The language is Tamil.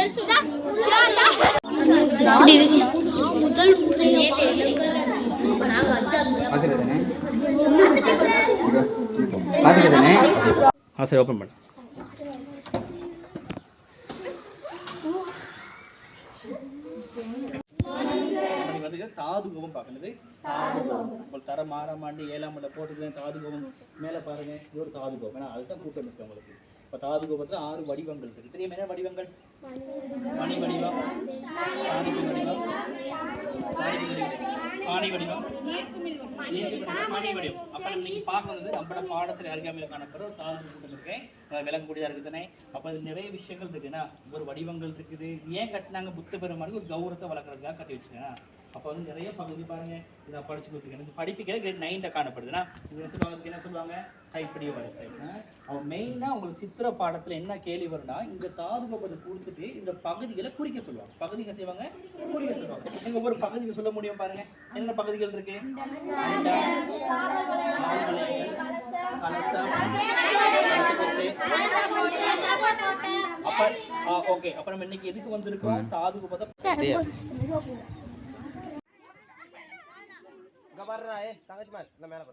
பேர் சுதா முதல் முறையே ஆ சரி ஓப்பன் பண்ணு தாதுகோபம் பார்க்கறது தரம் ஆறாம் ஆண்டு ஏழாம் ஆண்டு போட்டுக்கிறேன் தாதுகோபம் மேல பாருங்க ஒரு தாதுகோபம் ஏன்னா அதுதான் கூட்டம் இருக்கு உங்களுக்கு இப்போ தாதுகோபத்தில் ஆறு வடிவங்கள் இருக்கு தெரியுமா என்ன வடிவங்கள் மணி வடிவம் சாணிக்கு வடிவம் பாணி வடிவம் மணி வடிவம் அப்போ நீங்கள் பார்க்கறது நம்மளோட பாடசாலை அருகாமையில் காணப்படுற ஒரு தாது கூட்டம் இருக்கேன் விளங்கக்கூடியதாக இருக்குதுனே அப்போ அது நிறைய விஷயங்கள் இருக்குன்னா ஒரு வடிவங்கள் இருக்குது. ஏன் கட்டினாங்க புத்த பெருமானுக்கு? ஒரு கௌரவத்தை வளர்க்குறதுக்காக கட்டி வச்சுக்கேன் அப்போ வந்து நிறைய பகுதி பாருங்க. இதை படிச்சு கொடுத்துருக்கேன். இது படிப்பிக்கிற கிரேட் நைனில் காணப்படுதுன்னா இது என்ன சொல்லுவாங்க என்ன சொல்லுவாங்க? கைப்பிடிய வரிசை அவன் மெயினாக உங்களுக்கு சித்திர பாடத்தில் என்ன கேள்வி வரும்னா இந்த தாது கோபத்தை கொடுத்துட்டு இந்த பகுதிகளை குறிக்க சொல்லுவாங்க. பகுதிகள் செய்வாங்க குறிக்க சொல்லுவாங்க. நீங்க ஒவ்வொரு பகுதிக்கு சொல்ல முடியும் பாருங்க. என்னென்ன பகுதிகள் இருக்கு. அப்ப ஓகே அப்ப நம்ம இன்னைக்கு எதுக்கு வந்திருக்கோம்? தாது கோபத்தை இங்கே வர்றா ஏ தங்கச்சி மாதிரி இந்த மேலே